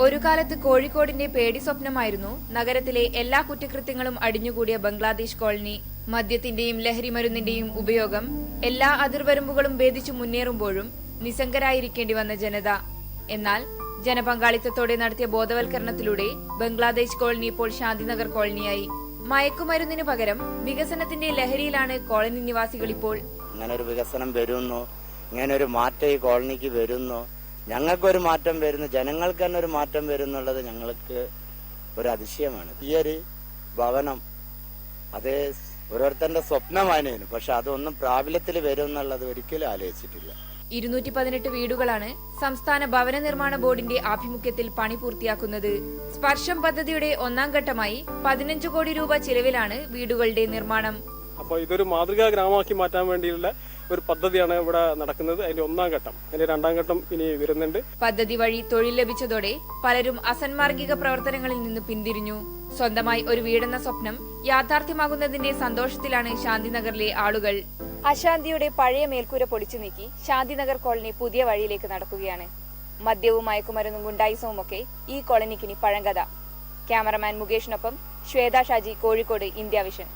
ഒരു കാലത്ത് കോഴിക്കോടിന്റെ പേടി സ്വപ്നമായിരുന്നു നഗരത്തിലെ എല്ലാ കുറ്റകൃത്യങ്ങളും അടിഞ്ഞുകൂടിയ ബംഗ്ലാദേശ് കോളനി മദ്യത്തിന്റെയും ലഹരി മരുന്നിന്റെയും ഉപയോഗം എല്ലാ അതിർവരമ്പുകളും ഭേദിച്ചു മുന്നേറുമ്പോഴും നിസ്സംഗരായിരിക്കേണ്ടി വന്ന ജനത. എന്നാൽ ജനപങ്കാളിത്തത്തോടെ നടത്തിയ ബോധവൽക്കരണത്തിലൂടെ ബംഗ്ലാദേശ് കോളനി ഇപ്പോൾ ശാന്തിനഗർ കോളനിയായി. മയക്കുമരുന്നിനു പകരം വികസനത്തിന്റെ ലഹരിയിലാണ് കോളനി നിവാസികൾ ഇപ്പോൾ. ഇങ്ങനെ ഒരു വികസനം വരുന്നു. ഇങ്ങനെ ഒരു മാറ്റം ഈ കോളനിക്ക് വരുന്നു. ഞങ്ങൾക്കൊരു മാറ്റം വരുന്നു ജനങ്ങൾക്ക് തന്നെ ഒരു മാറ്റം വരുന്നുള്ളത് ഞങ്ങൾക്ക് ഒരു അതിശയമാണ്. ഈ ഒരു ഭവനം അത് ഓരോരുത്തരുടെ സ്വപ്നമായിരുന്നു പക്ഷെ അതൊന്നും പ്രാബല്യത്തിൽ വരും എന്നുള്ളത് ഒരിക്കലും ആലോചിച്ചിട്ടില്ല. ഇരുന്നൂറ്റി പതിനെട്ട് വീടുകളാണ് സംസ്ഥാന ഭവന നിർമ്മാണ ബോർഡിന്റെ ആഭിമുഖ്യത്തിൽ പണി പൂർത്തിയാക്കുന്നത്. സ്പർശം പദ്ധതിയുടെ ഒന്നാം ഘട്ടമായി പതിനഞ്ച് കോടി രൂപ ചിലവിലാണ് വീടുകളുടെ നിർമ്മാണം. അപ്പോൾ ഇതൊരു മാതൃകാ ഗ്രാമമാക്കി മാറ്റാൻ വേണ്ടിയുള്ള ഒരു പദ്ധതിയാണ് ഇവിടെ നടക്കുന്നത്. അതിന്റെ ഒന്നാം ഘട്ടം. അതിന്റെ രണ്ടാം ഘട്ടം ഇനി വരുന്നുണ്ട്. പദ്ധതി വഴി തൊഴിൽ ലഭിച്ചതോടെ പലരും അസന്മാർഗിക പ്രവർത്തനങ്ങളിൽ നിന്ന് പിന്തിരിഞ്ഞു. സ്വന്തമായി ഒരു വീടെന്ന സ്വപ്നം യാഥാർത്ഥ്യമാകുന്നതിന്റെ സന്തോഷത്തിലാണ് ശാന്തിനഗറിലെ ആളുകൾ. അശാന്തിയുടെ പഴയ മേൽക്കൂര പൊളിച്ചു നീക്കി ശാന്തിനഗർ കോളനി പുതിയ വഴിയിലേക്ക് നടക്കുകയാണ്. മദ്യവും മയക്കുമരുന്നും ഗുണ്ടായിസവും ഒക്കെ ഈ കോളനിക്കിനി പഴങ്കഥ. ക്യാമറമാൻ മുകേഷിനൊപ്പം ശ്വേത ഷാജി കോഴിക്കോട് ഇന്ത്യ വിഷൻ.